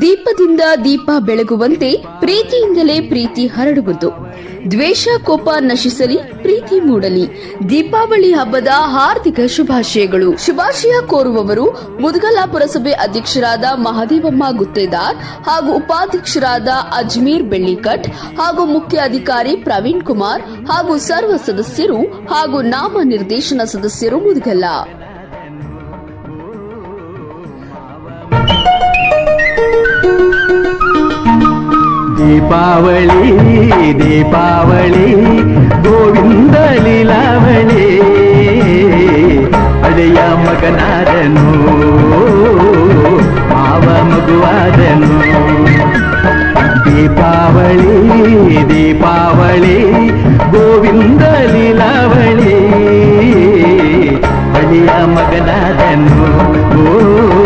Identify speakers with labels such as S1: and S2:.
S1: ದೀಪದಿಂದ ದೀಪ ಬೆಳಗುವಂತೆ ಪ್ರೀತಿಯಿಂದಲೇ ಪ್ರೀತಿ ಹರಡುವುದು. ದ್ವೇಷ, ಕೋಪ ನಶಿಸಲಿ, ಪ್ರೀತಿ ಮೂಡಲಿ. ದೀಪಾವಳಿ ಹಬ್ಬದ ಹಾರ್ದಿಕ ಶುಭಾಶಯಗಳು. ಶುಭಾಶಯ ಕೋರುವವರು ಮುದಗಲ ಪುರಸಭೆ ಅಧ್ಯಕ್ಷರಾದ ಮಹದೇವಮ್ಮ ಗುತ್ತೇದಾರ್ ಹಾಗೂ ಉಪಾಧ್ಯಕ್ಷರಾದ ಅಜ್ಮೀರ್ ಬೆಳ್ಳಿಕಟ್ ಹಾಗೂ ಮುಖ್ಯ ಅಧಿಕಾರಿ ಪ್ರವೀಣ್ ಕುಮಾರ್ ಹಾಗೂ ಸರ್ವ ಸದಸ್ಯರು ಹಾಗೂ ನಾಮ ನಿರ್ದೇಶನ ಸದಸ್ಯರು ಮುದಗಲ್ಲ దీపావళి దీపావళి ಗೋವಿಂದ ಲೀಲಾವಳಿ ಅಳೆಯ ಮಗನಾದನು ಮಾವ ಮಗುವಾದನು
S2: ದೀಪಾವಳಿ ದೀಪಾವಳಿ ಗೋವಿಂದ ಲೀಲಾವಳಿ ಅಳಿಯ ಮಗನಾದನು ಓ